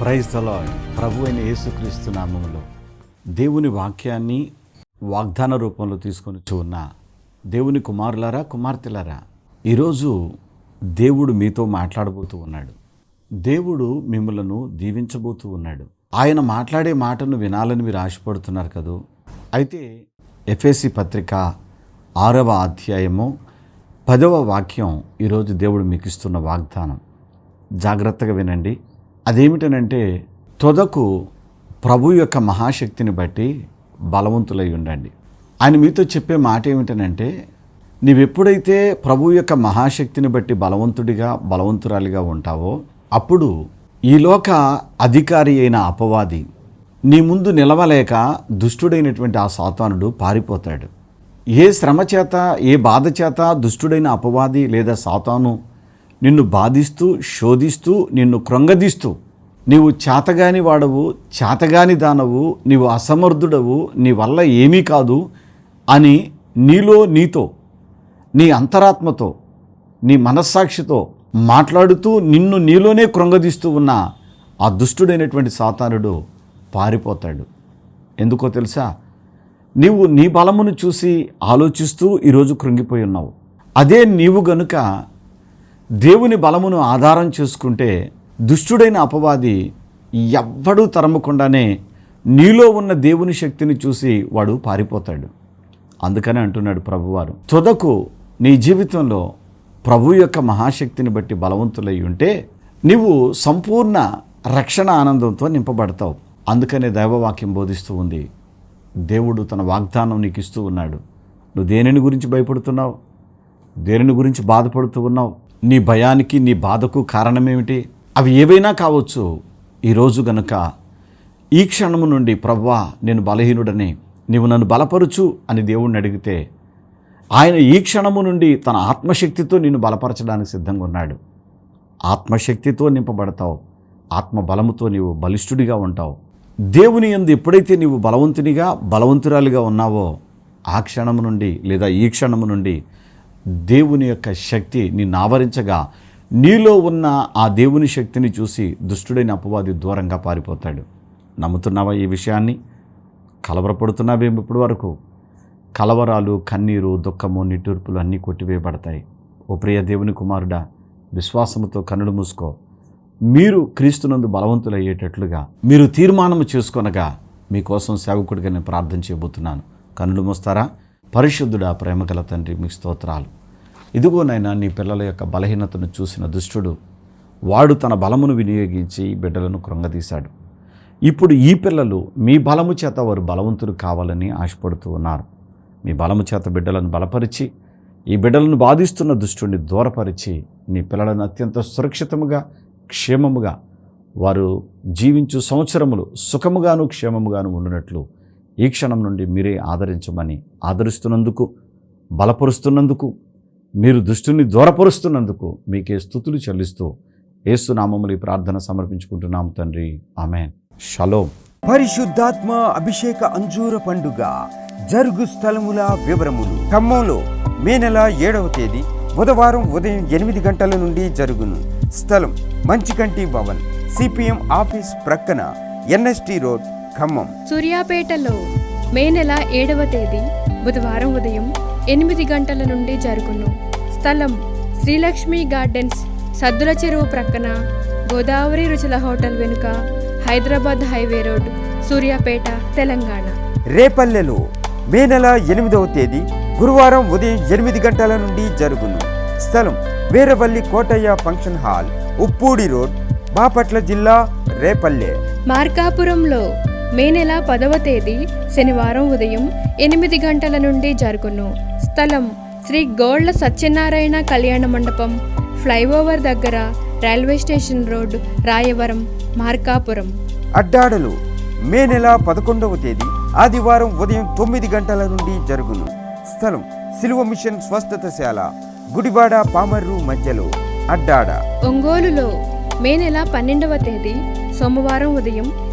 Praise the lord. ప్రభు అయిన యేసుక్రీస్తు నామంలో దేవుని వాక్యాన్ని వాగ్దాన రూపంలో తీసుకొని ఉన్న దేవుని కుమారులారా కుమార్తెలారా ఈరోజు దేవుడు మీతో మాట్లాడబోతూ ఉన్నాడు. దేవుడు మిమ్మలను దీవించబోతూ ఉన్నాడు. ఆయన మాట్లాడే మాటను వినాలని మీరు ఆశపడుతున్నారు కదూ? అయితే ఎఫ్ఎసి పత్రిక ఆరవ అధ్యాయము పదవ వాక్యం ఈరోజు దేవుడు మీకు ఇస్తున్న వాగ్దానం. జాగ్రత్తగా వినండి. అదేమిటనంటే తొదకు ప్రభు యొక్క మహాశక్తిని బట్టి బలవంతులై ఉండండి. ఆయన మీతో చెప్పే మాట ఏమిటనంటే నీవెప్పుడైతే ప్రభు యొక్క మహాశక్తిని బట్టి బలవంతుడిగా బలవంతురాలిగా ఉంటావో అప్పుడు ఈ లోక అధికారి అయిన అపవాది నీ ముందు నిలవలేక దుష్టుడైనటువంటి ఆ సాతానుడు పారిపోతాడు. ఏ శ్రమ చేత ఏ బాధ చేత దుష్టుడైన అపవాది లేదా సాతాను నిన్ను బాధిస్తూ శోధిస్తూ నిన్ను క్రొంగదీస్తూ. నీవు చేతగాని వాడవు చేతగాని దానవు నీవు అసమర్థుడవు నీ వల్ల ఏమీ కాదు అని నీలో నీతో నీ అంతరాత్మతో నీ మనస్సాక్షితో మాట్లాడుతూ నిన్ను నీలోనే కృంగదీస్తూ ఉన్న ఆ దుష్టుడైనటువంటి సాతానుడు పారిపోతాడు. ఎందుకో తెలుసా? నీవు నీ బలమును చూసి ఆలోచిస్తూ ఈరోజు కృంగిపోయి ఉన్నావు. అదే నీవు గనుక దేవుని బలమును ఆధారం చేసుకుంటే దుష్టుడైన అపవాది ఎవ్వడూ తరమకుండానే నీలో ఉన్న దేవుని శక్తిని చూసి వాడు పారిపోతాడు. అందుకనే అంటున్నాడు ప్రభువారు తుదకు నీ జీవితంలో ప్రభు యొక్క మహాశక్తిని బట్టి బలవంతులై ఉంటే నీవు సంపూర్ణ రక్షణ ఆనందంతో నింపబడతావు. అందుకనే దైవవాక్యం బోధిస్తూ ఉంది దేవుడు తన వాగ్దానం నీకు ఇస్తూ ఉన్నాడు. నువ్వు దేనిని గురించి భయపడుతున్నావు? దేనిని గురించి బాధపడుతూ ఉన్నావు? నీ భయానికి నీ బాధకు కారణమేమిటి? అవి ఏవైనా కావచ్చు. ఈరోజు గనుక ఈ క్షణము నుండి ప్రవ్వా నేను బలహీనుడని నీవు నన్ను బలపరుచు అని దేవుణ్ణి అడిగితే ఆయన ఈ క్షణము నుండి తన ఆత్మశక్తితో నిన్ను బలపరచడానికి సిద్ధంగా ఉన్నాడు. ఆత్మశక్తితో నింపబడతావు. ఆత్మ బలముతో నీవు బలిష్ఠుడిగా ఉంటావు. దేవుని యందు ఎప్పుడైతే నీవు బలవంతునిగా బలవంతురాలిగా ఉన్నావో ఆ క్షణము నుండి లేదా ఈ క్షణము నుండి దేవుని యొక్క శక్తి నిన్ను ఆవరించగా నీలో ఉన్న ఆ దేవుని శక్తిని చూసి దుష్టుడైన అపవాది దూరంగా పారిపోతాడు. నమ్ముతున్నావా ఈ విషయాన్ని? కలవరపడుతున్నావేమో ఇప్పటి వరకు? కలవరాలు కన్నీరు దుఃఖము నిట్టూర్పులు అన్నీ కొట్టివేయబడతాయి. ఓ ప్రియ దేవుని కుమారుడా విశ్వాసముతో కన్నులు మూసుకో. మీరు క్రీస్తునందు బలవంతులయ్యేటట్లుగా మీరు తీర్మానము చేసుకొనగా మీకోసం సేవకుడిగా నేను ప్రార్థన చేయబోతున్నాను. కన్నులు మూస్తారా? పరిశుద్ధుడా ప్రేమగల తండ్రి మీ స్తోత్రాలు. ఇదిగోనైనా నీ పిల్లల యొక్క బలహీనతను చూసిన దుష్టుడు వాడు తన బలమును వినియోగించి బిడ్డలను కృంగదీశాడు. ఇప్పుడు ఈ పిల్లలు మీ బలము చేత వారు బలవంతులు కావాలని ఆశపడుతూ ఉన్నారు. మీ బలము చేత బిడ్డలను బలపరిచి ఈ బిడ్డలను బాధిస్తున్న దుష్టుడిని దూరపరిచి నీ పిల్లలను అత్యంత సురక్షితముగా క్షేమముగా వారు జీవించు సంవత్సరములు సుఖముగాను క్షేమముగాను ఉండినట్లు ఈ క్షణం నుండి మీరే ఆదరించమని ఆదరిస్తున్నందుకు బలపరుస్తున్నందుకు మీరు దుష్టుని దూరపరుస్తున్నందుకు మీకే స్థుతులు చెల్లిస్తూ ఏసునామములు ఈ ప్రార్థన సమర్పించుకుంటున్నాం తండ్రి. ఆమె షలో. పరిశుద్ధాత్మ అభిషేక అంజూర పండుగ జరుగు స్థలముల వివరములు. ఖమ్మంలో మే నెల ఏడవ తేదీ బుధవారం ఉదయం ఎనిమిది గంటల నుండి జరుగును. స్థలం మంచికంటి భవన్ సిపిఎం ఆఫీస్ ప్రక్కన ఎన్ఎస్టి రోడ్ ఖమ్మం. సూర్యాపేటలో మే నెల ఏడవ తేదీ బుధవారం ఉదయం ఎనిమిది గంటల నుండి జరుగును. స్థలం శ్రీలక్ష్మి గార్డెన్స్ సద్దుల చెరువు ప్రక్కన గోదావరి రుచుల హోటల్ వెనుక హైదరాబాద్ హైవే రోడ్ సూర్యాపేట తెలంగాణ. రేపల్లెలో మే నెల ఎనిమిదవ తేదీ గురువారం ఉదయం ఎనిమిది గంటల నుండి జరుగును. స్థలం Veeravalli Kotaiah function hall Uppudi road Bapatla జిల్లా రేపల్లె. మార్కాపురంలో మే నెల పదవ తేదీ శనివారం ఉదయం ఎనిమిది గంటల నుండి జరుగును. స్థలం శ్రీ గోళ్ళ సత్యనారాయణ కళ్యాణ మండపం ఫ్లైఓవర్ దగ్గర railway station road Rayavaram Markapuram. అడ్డాడలు May నెల పదకొండవ తేదీ ఆదివారం ఉదయం తొమ్మిది గంటల నుండి జరుగును. స్థలం సిలువ మిషన్ స్వస్థతశాల గుడివాడ పామర్రు మధ్యలో అడ్డాడ. ఒంగోలులో మే నెల పన్నెండవ తేదీ సోమవారం ఉదయం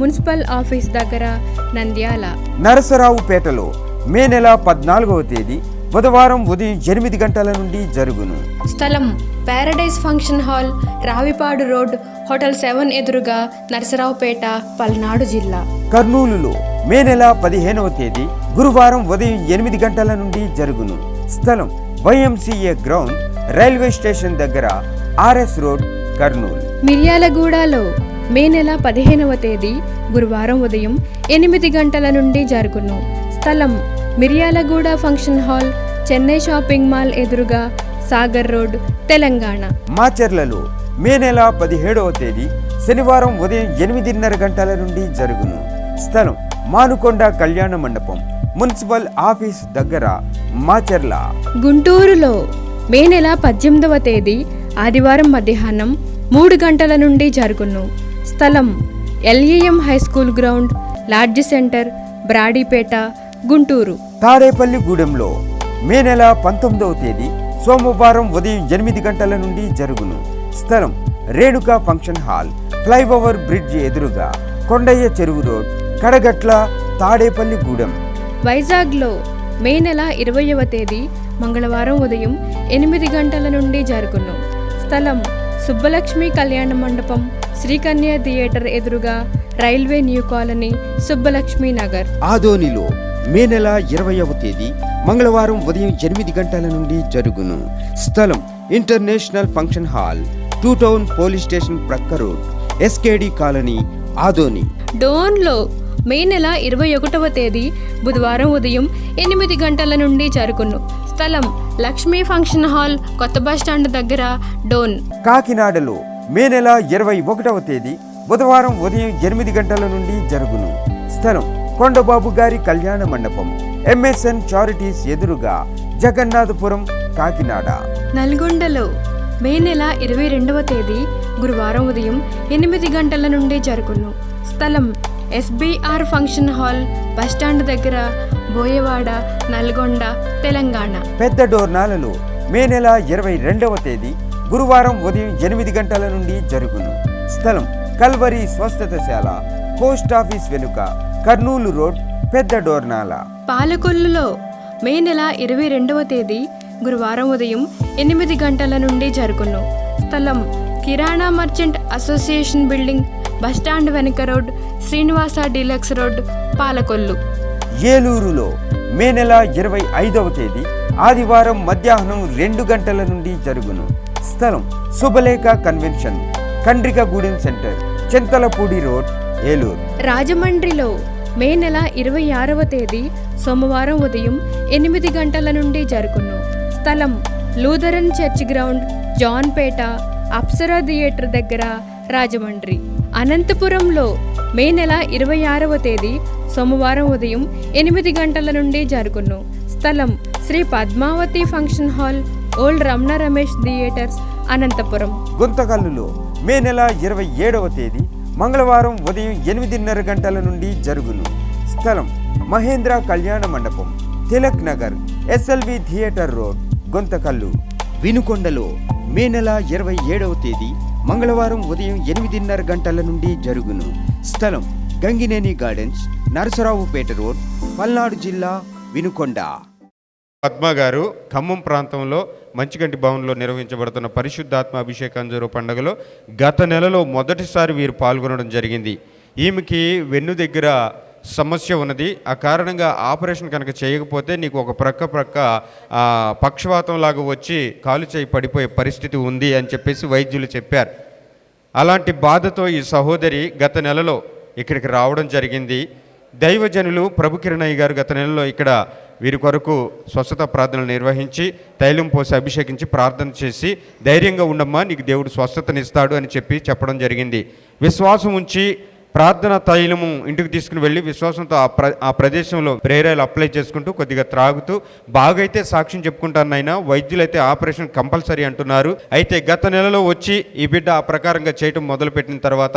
municipal office దగ్గర నంద్యాల. నరసరావుపేటలో మే నెల పద్నాలుగవ తేదీ బుధవారం ఉదయం ఎనిమిది గంటల నుండి జరుగును. స్థలం paradise function hall Ravipadu road hotel seven ఎదురుగా నరసరావుపేట పల్నాడు జిల్లా. కర్నూలులో మే నెల పదిహేనవ తేదీ గురువారం ఉదయం ఎనిమిది గంటల నుండి జరుగును. స్థలం వైఎంసీఏ గ్రౌండ్ రైల్వే స్టేషన్ దగ్గర ఆర్ఎస్ రోడ్ కర్నూలు. మిర్యాలగూడలో మే నెల పదిహేనవ తేదీ గురువారం ఉదయం ఎనిమిది గంటల నుండి జరుగును. స్థలం Miryalaguda function hall Chennai shopping mall ఎదురుగా సాగర్ రోడ్ తెలంగాణ. మాచర్లలో మే నెల పదిహేడవ తేదీ శనివారం ఉదయం ఎనిమిదిన్నర గంటల నుండి జరుగును. స్థలం మానుకొండ కళ్యాణ మండపం మున్సిపల్ ఆఫీస్ దగ్గర మాచర్ల గుంటూరులో మే నెల పద్దెనిమిదవ తేదీ ఆదివారం మధ్యాహ్నం మూడు గంటల నుండి జరుగును. స్థలం LEM high school ground lodge centre Brodipet Guntur. Tadepalli గూడెంలో మే నెల పంతొమ్మిదవ తేదీ సోమవారం ఉదయం ఎనిమిది గంటల నుండి జరుగును. స్థలం Renuka function hall flyover bridge ఎదురుగా కొండయ్య చెరువు రోడ్ కడగట్ల తాడేపల్లి గూడెం వైజాగ్లో మే నెల ఇరవయవ తేదీ మంగళవారం ఉదయం ఎనిమిది గంటల నుండి జరుగును. స్థలం సుబ్బలక్ష్మి కళ్యాణ మండపం శ్రీకన్య థియేటర్ ఎదురుగా railway new colony Subbalakshmi Nagar. ఆదోనిలో మే నెల ఇరవైవ తేదీ మంగళవారం ఉదయం ఎనిమిది గంటల నుండి జరుగును. స్థలం international function hall two town police station ప్రక్క రోడ్ ఎస్కేడి కాలనీ ఆదోని. డోన్లో మే నెల ఇరవై ఒకటవ తేదీ బుధవారం ఉదయం ఎనిమిది గంటల నుండి జరుగును. స్థలం లక్ష్మీ ఫంక్షన్ హాల్ కొత్త బస్టాండ్ దగ్గర డోన్. కాకినాడలో మే నెల ఇరవై ఒకటవ తేదీ బుధవారం ఉదయం ఎనిమిది గంటల నుండి జరుగును. స్థలం కొండబాబు గారి కళ్యాణ మండపం ఎంఎస్ఎన్ చారిటీస్ ఎదురుగా జగన్నాథపురం కాకినాడ. నల్గొండలో మే నెల ఇరవై రెండవ తేదీ గురువారం ఉదయం ఎనిమిది గంటల నుండి జరుగును. స్థలం ఎస్బీఆర్ ఫంక్షన్ హాల్ బస్టాండ్ దగ్గర బోయవాడ నల్గొండ తెలంగాణ. పెద్ద డోర్నాలలో మే నెల ఇరవై రెండవ తేదీ గురువారం ఉదయం ఎనిమిది గంటల నుండి జరుగును. స్థలం కల్వరి స్వస్థతశాల పోస్ట్ ఆఫీస్ వెనుక కర్నూలు రోడ్ పెద్ద డోర్నాల. పాలకొల్లులో మే నెల ఇరవై రెండవ తేదీ గురువారం ఉదయం ఎనిమిది గంటల నుండి జరుగును. స్థలం kirana merchant association building bus stand వెనుక road Srinivasa deluxe road Palakollu. ఏలూరులో మే నెల ఇరవై ఐదవ తేదీ ఆదివారం మధ్యాహ్నం రెండు గంటల నుండి జరుగును. స్థలం Subhalekha convention Kondrikagudem centre Chintalapudi road Eluru. రాజమండ్రిలో మే నెల ఇరవై ఆరవ తేదీ సోమవారం ఉదయం ఎనిమిది గంటల నుండి జరుగును. స్థలం Lutheran church ground Jampet Apsara theatre దగ్గర రాజమండ్రి. అనంతపురంలో మే నెల ఇరవై ఆరవ తేదీ సోమవారం ఉదయం ఎనిమిది గంటల నుండి జరుగును. స్థలం Sri Padmavathi function hall old Ramana Ramesh theatres Anantapur. గుంతకల్లులో May నెల ఇరవై ఏడవ తేదీ మంగళవారం ఉదయం ఎనిమిదిన్నర గంటల నుండి జరుగును. స్థలం Mahendra Kalyana Mandapam Tilak Nagar SLV theatre road Guntakal. వినుకొండలో May నెల ఇరవై ఏడవ తేదీ మంగళవారం ఉదయం ఎనిమిదిన్నర గంటల నుండి జరుగును. స్థలం గంగినేని గార్డెన్స్ నరసరావుపేట రోడ్ పల్నాడు జిల్లా వినుకొండ. పద్మ గారు ఖమ్మం ప్రాంతంలో మంచిగంటి భవన్లో నిర్వహించబడుతున్న పరిశుద్ధాత్మ అభిషేకాంజరు పండుగలో గత నెలలో మొదటిసారి వీరు పాల్గొనడం జరిగింది. ఈమెకి వెన్ను దగ్గర సమస్య ఉన్నది. ఆ కారణంగా ఆపరేషన్ కనుక చేయకపోతే నీకు ఒక ప్రక్క ప్రక్క పక్షవాతం లాగా వచ్చి కాలు చేయి పడిపోయే పరిస్థితి ఉంది అని చెప్పేసి వైద్యులు చెప్పారు. అలాంటి బాధతో ఈ సహోదరి గత నెలలో ఇక్కడికి రావడం జరిగింది. దైవజనులు ప్రభు కిరణయ్య గారు గత నెలలో ఇక్కడ వీరి కొరకు స్వస్థత ప్రార్థనలు నిర్వహించి తైలం పోసి అభిషేకించి ప్రార్థన చేసి ధైర్యంగా ఉండమ్మా నీకు దేవుడు స్వస్థతనిస్తాడు అని చెప్పి చెప్పడం జరిగింది. విశ్వాసం ఉంచి ప్రార్థన తైలము ఇంటికి తీసుకుని వెళ్ళి విశ్వాసంతో ఆ ప్ర ఆ ప్రదేశంలో ప్రేరాలు అప్లై చేసుకుంటూ కొద్దిగా త్రాగుతూ బాగైతే సాక్ష్యం చెప్పుకుంటారు నాయన వైద్యులు అయితే ఆపరేషన్ కంపల్సరీ అంటున్నారు. అయితే గత నెలలో వచ్చి ఈ బిడ్డ ఆ ప్రకారంగా చేయటం మొదలుపెట్టిన తర్వాత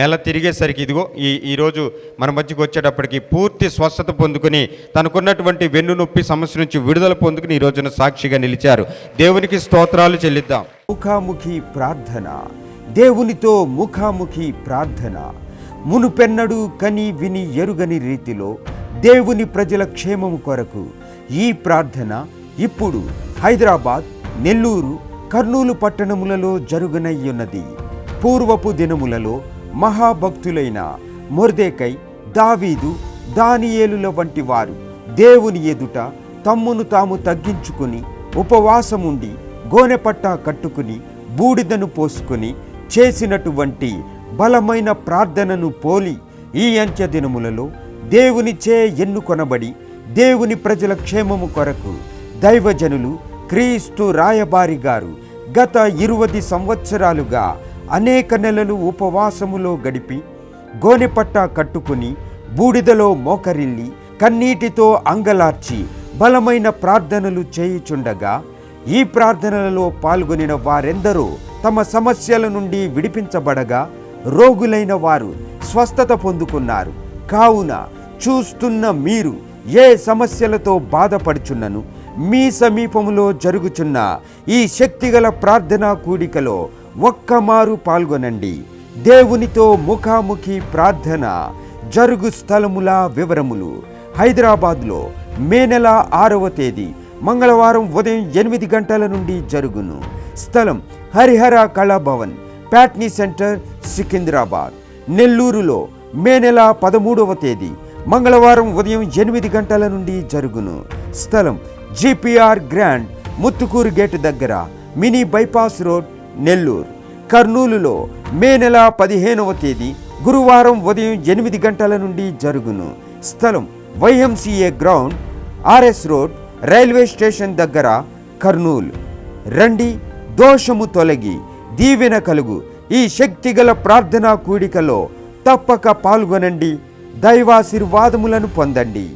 నెల తిరిగేసరికి ఇదిగో ఈ ఈరోజు మన మధ్యకి వచ్చేటప్పటికి పూర్తి స్వస్థత పొందుకుని తనకున్నటువంటి వెన్ను నొప్పి సమస్య నుంచి విడుదల పొందుకుని ఈ రోజున సాక్షిగా నిలిచారు. దేవునికి స్తోత్రాలు చెల్లిద్దాం. ముఖాముఖి ప్రార్థన. దేవునితో ముఖాముఖి ప్రార్థన. మునుపెన్నడు కని విని ఎరుగని రీతిలో దేవుని ప్రజల క్షేమము కొరకు ఈ ప్రార్థన ఇప్పుడు హైదరాబాద్ నెల్లూరు కర్నూలు పట్టణములలో జరుగునయ్యున్నది. పూర్వపు దినములలో మహాభక్తులైన మొర్దేకై దావీదు దానియేలుల వంటి వారు దేవుని ఎదుట తమ్మును తాము తగ్గించుకుని ఉపవాసముండి గోనెపట్టా కట్టుకుని బూడిదను పోసుకుని చేసినటువంటి బలమైన ప్రార్థనను పోలి ఈ అంత్య దినములలో దేవునిచే ఎన్నుకొనబడి దేవుని ప్రజల క్షేమము కొరకు దైవజనులు క్రీస్తు రాయబారి గారు గత ఇరువది సంవత్సరాలుగా అనేక నెలలు ఉపవాసములో గడిపి గోనెపట్ట కట్టుకుని బూడిదలో మోకరిల్లి కన్నీటితో అంగలార్చి బలమైన ప్రార్థనలు చేయుచుండగా ఈ ప్రార్థనలలో పాల్గొనిన వారెందరో తమ సమస్యల నుండి విడిపించబడగా రోగులైన వారు స్వస్థత పొందుకున్నారు. కావున చూస్తున్న మీరు ఏ సమస్యలతో బాధపడుచున్నను మీ సమీపములో జరుగుచున్న ఈ శక్తిగల ప్రార్థనా కూడికలో ఒక్కమారు పాల్గొనండి. దేవునితో ముఖాముఖి ప్రార్థన జరుగు స్థలముల వివరములు. హైదరాబాద్లో మే నెల ఆరవ తేదీ మంగళవారం ఉదయం ఎనిమిది గంటల నుండి జరుగును. స్థలం హరిహర కళాభవన్. ప్యాట్నీ సెంటర్ సికింద్రాబాద్. నెల్లూరులో మే నెల పదమూడవ తేదీ మంగళవారం ఉదయం ఎనిమిది గంటల నుండి జరుగును. స్థలం జిపిఆర్ గ్రాండ్ ముత్తుకూరు గేట్ దగ్గర మినీ బైపాస్ రోడ్ నెల్లూరు. కర్నూలులో మే నెల పదిహేనవ తేదీ గురువారం ఉదయం ఎనిమిది గంటల నుండి జరుగును. స్థలం YMCA ground RS road railway station దగ్గర కర్నూలు. రండి దోషము తొలగి దీవెన కలుగు. ఈ శక్తిగల ప్రార్థనా కూడికలో తప్పక పాల్గొనండి. దైవాశీర్వాదములను పొందండి.